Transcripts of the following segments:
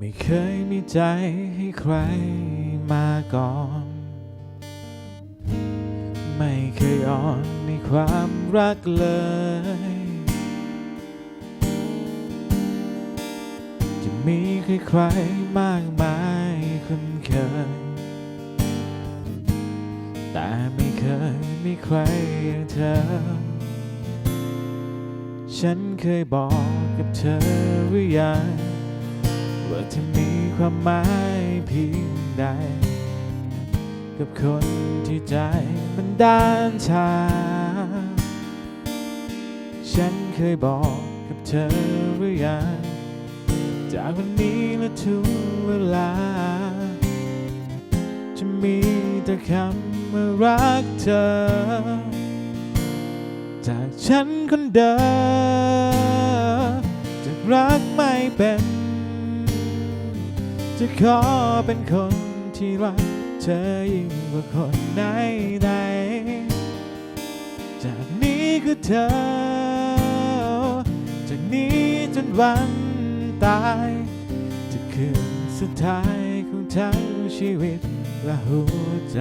ไม่เคยมีใจให้ใครมาก่อน ไม่เคยอ่อนในความรักเลย จะมีใครๆมากมายคุ้นเคย แต่ไม่เคยมีใครอย่างเธอ ฉันเคยบอกกับเธอหรือยัง ว่าเธอมีความหมายเพียงใด กับคนที่ใจมันด้านชา ฉันเคยบอกกับเธอหรือยังจากวันนี้และทุกเวลา จะมีแต่คำว่ารักเธอ จากฉันคนเดิมจะรักไม่เป็น จะขอเป็นคนที่รักเธอยิ่งกว่าคนไหนใดๆจากนี้คือเธอ จากนี้จนวันตายจะคืนสุดท้ายของทั้งชีวิตและหัวใจ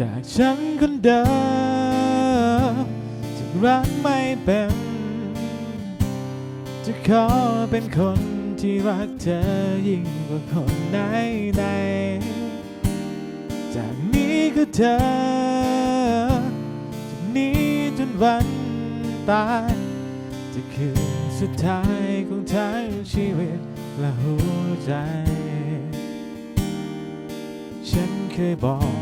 จากฉันคนเดิมจะรักไม่เป็น จะขอเป็นคนที่รักเธอยิ่งกว่าคนไหนใดๆจากนี้คือเธอจากนี้จนวันตายจะคืนสุดท้ายของทั้งชีวิตและหัวใจ ฉันเคยบอก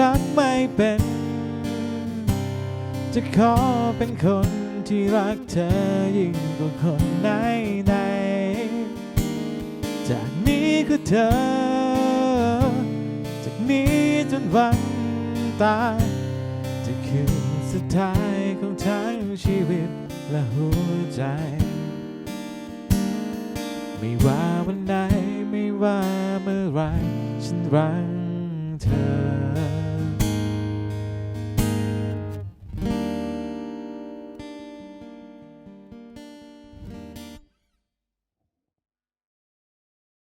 รักไม่เป็น จะขอเป็นคนที่รักเธอยิ่งกว่าคนไหนไหนๆจากนี้คือเธอ จากนี้จนวันตายจะคือสุดท้ายของทั้งชีวิตและหัวใจ ไม่ว่าวันไหนไม่ว่าเมื่อไรฉันรักเธอ